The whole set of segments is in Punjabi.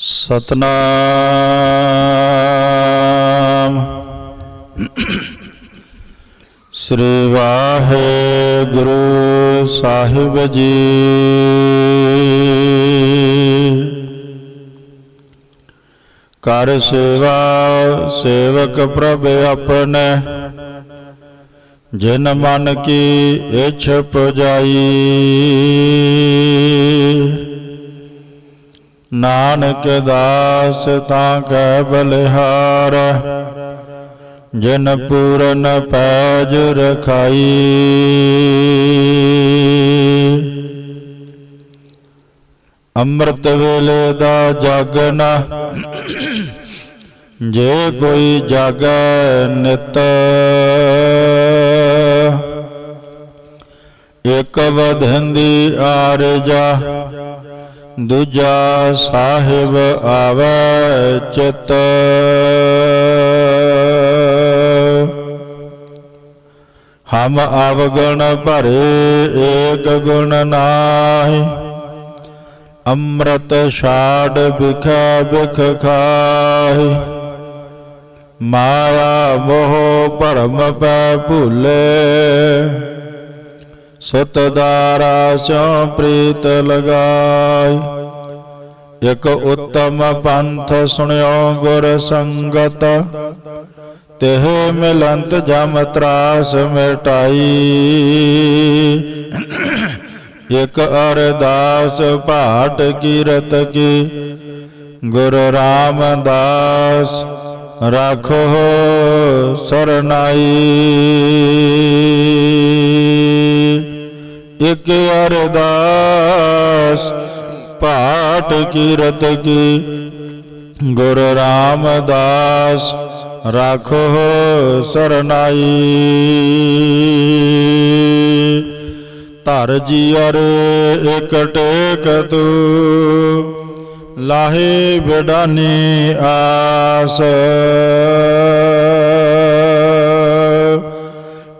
ਸਤਨਾਮ। ਸ੍ਰੀ ਵਾਹਿਗੁਰੂ ਸਾਹਿਬ ਜੀ। ਕਰ ਸੇਵਾ, ਸੇਵਕ ਪ੍ਰਭ ਆਪਣੇ। ਜਿਨ ਮਨ ਕੀ ਇਛ ਪੁਜਾਈ। ਨਾਨਕ ਦਾਸ ਤਾਂ ਕੈ ਬਲਿਹਾਰ, ਜਿਨ ਪੂਰਨ ਪੈਜ ਰਖਾਈ। ਅੰਮ੍ਰਿਤ ਵੇਲੇ ਦਾ ਜਾਗਣਾ ਜੇ ਕੋਈ ਜਾਗੈ ਨਿਤ। ਇਕ ਵਧੰਦੀ ਆਰਜਾ ਦੂਜਾ ਸਾਹਿਬ ਆਵੈ ਚਿਤ। ਹਮ ਅਵਗਣ ਭਰੇ ਏਕ ਗੁਣ ਨਾਹੀ, ਅੰਮ੍ਰਿਤ ਛਾੜ ਬਿਖਾ ਬਿਖ ਖਾਹੀ। ਮਾਇਆ ਮੋਹ ਭਰਮ ਪੈ ਭੁਲੇ ਸਤ ਦਾਰਾ ਸਿਉ ਪ੍ਰੀਤ ਲਗਾਈ ਇਕ ਉਤਮ ਪੰਥ ਸੁਣਿਓ ਗੁਰ ਸੰਗਤ। ਤਿਹ ਮਿਲੰਤ ਜਮ ਤਰਾਸ ਮਿਟਾਈ। ਇਕ ਅਰਦਾਸ ਭਾਟ ਕੀਰਤ ਕੀ। ਗੁਰ ਰਾਮਦਾਸ ਰਾਖੋ ਸਰਨਾਈ। ਇਕ ਅਰਦਾਸ, ਪਾਠ ਕੀਰਤ ਕੀ। ਗੁਰ ਰਾਮਦਾਸ, ਰਾਖੋ ਸਰਨਾਈ। ਧਰ ਜੀ ਅਰੇ ਇਕ ਟੇਕ ਤੂੰ, ਲਾਹੇ ਬਿਡਾਨੀ ਆਸ।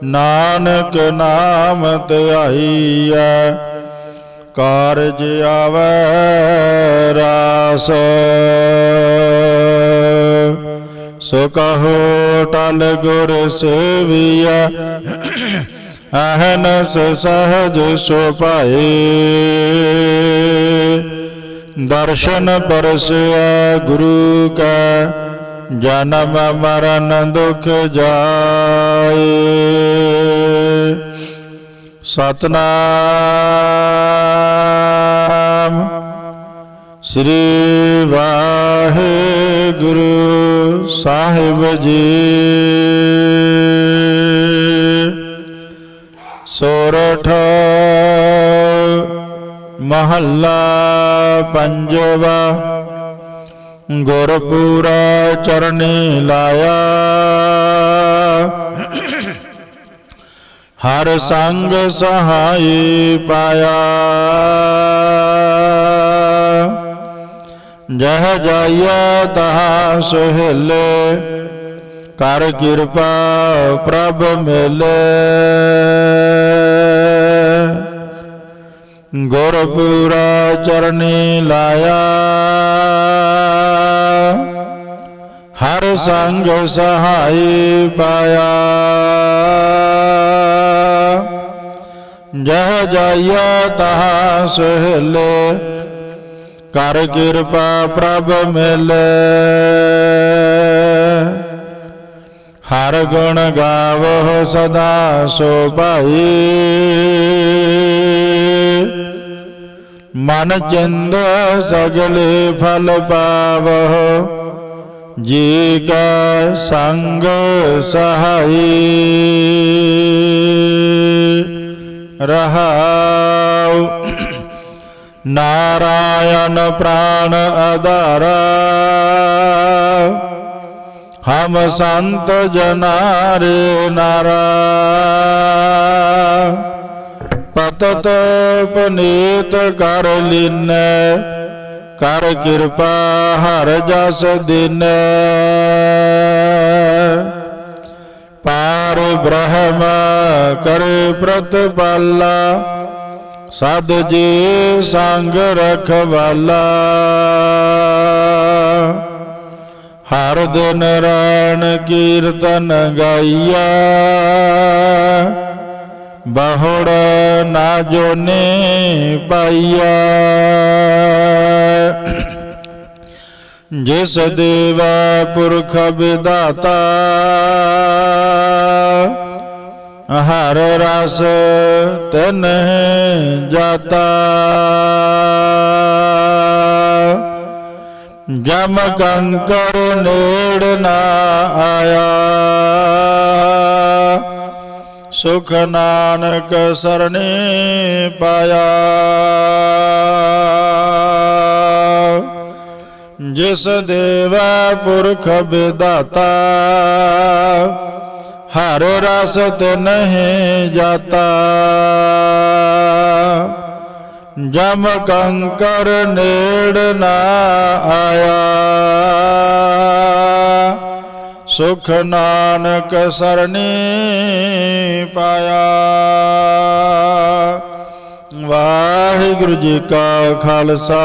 ਨਾਨਕ ਨਾਮ ਧਿਆਈਐ ਕਾਰਜ ਆਵੈ ਰਾਸ। ਸੋ ਕਹੋ ਟਲ ਗੁਰ ਸੇਵੀਐ, ਅਹਨਸ ਸਹਜ ਸੁਭਾਏ ਦਰਸ਼ਨ ਪਰਸਿਆ ਗੁਰੂ ਕੈ ਜਨਮ ਮਰਨ ਦੁਖ ਜਾਏ। ਸਤਨਾਮ ਸ੍ਰੀ ਵਾਹਿਗੁਰੂ ਸਾਹਿਬ ਜੀ। ਸੋਰਠ ਮਹੱਲਾ ਪੰਜਵਾ ਗੁਰਪੂਰਾ ਚਰਣੀ ਲਾਇਆ ਹਰ ਸੰਗ ਸਹਾਈ ਪਾਇਆ ਜਹ ਜਾਈਐ ਤਹਾਂ ਸੁਹਿਲੇ ਕਰ ਕਿਰਪਾ ਪ੍ਰਭ ਮਿਲੇ ਗੁਰਪੂਰਾ ਚਰਨੀ ਲਾਇਆ ਹਰ ਸੰਗ ਸਹਾਈ ਪਾਇਆ। ਜਹ ਜਾਈਐ ਤਹਾਂ ਸੁਹਿਲੇ, ਕਰ ਕਿਰਪਾ ਪ੍ਰਭ ਮਿਲੇ। ਹਰ ਗੁਣ ਗਾਵੋ ਸਦਾ ਸੋ ਭਾਈ ਮਨ ਚਿੰਦ ਸਗਲੇ ਫਲ ਪਾਵੋ ਜੀ ਕਾ ਸੰਗ ਸਹਾਈ ਰਹਾਉ। ਨਾਰਾਇਣ ਪ੍ਰਾਣ ਆਧਾਰਾ ਹਮ ਸੰਤ ਜਨਾਰੇ ਨਾਰਾ। ਪਤਤ ਪਨੀਤ ਕਰ ਲੀਨੈ। ਕਰ ਕਿਰਪਾ ਹਰ ਜਸ ਦਿਨ। ਪਾਰ ਬ੍ਰਹਮ ਕਰ ਪ੍ਰਤਪਾਲਾ, ਸਦ ਜੀ ਸੰਗ ਰਖਵਾਲਾ। ਹਰ ਦਿਨ ਰਣ ਕੀਰਤਨ ਗਾਈਆ, ਬਹੁੜ ਨਾ ਜੋਨੇ ਪਾਈਆ। ਜਿਸ ਦੇਵਾ ਪੁਰਖ ਵਿਦਾਤਾ ਹਰ ਰਸ ਤਨ ਜਾਤਾ। ਜਮ ਕੰਕਰ ਨੇੜ ਨਾ ਆਇਆ, ਸੁਖ ਨਾਨਕ ਸਰਣੇ ਪਾਇਆ। ਜਿਸ ਦੇਵਾ ਪੁਰਖ ਵਿਦਾਤਾ ਹਰ ਰਸ ਨਹੀਂ ਜਾਤਾ। ਜਮ ਕੰਕਰ ਨੇੜ ਨਾ ਆਇਆ, ਸੁਖ ਨਾਨਕ ਸਰਣੀ ਪਾਇਆ। ਵਾਹਿਗੁਰੂ ਜੀ ਕਾ ਖਾਲਸਾ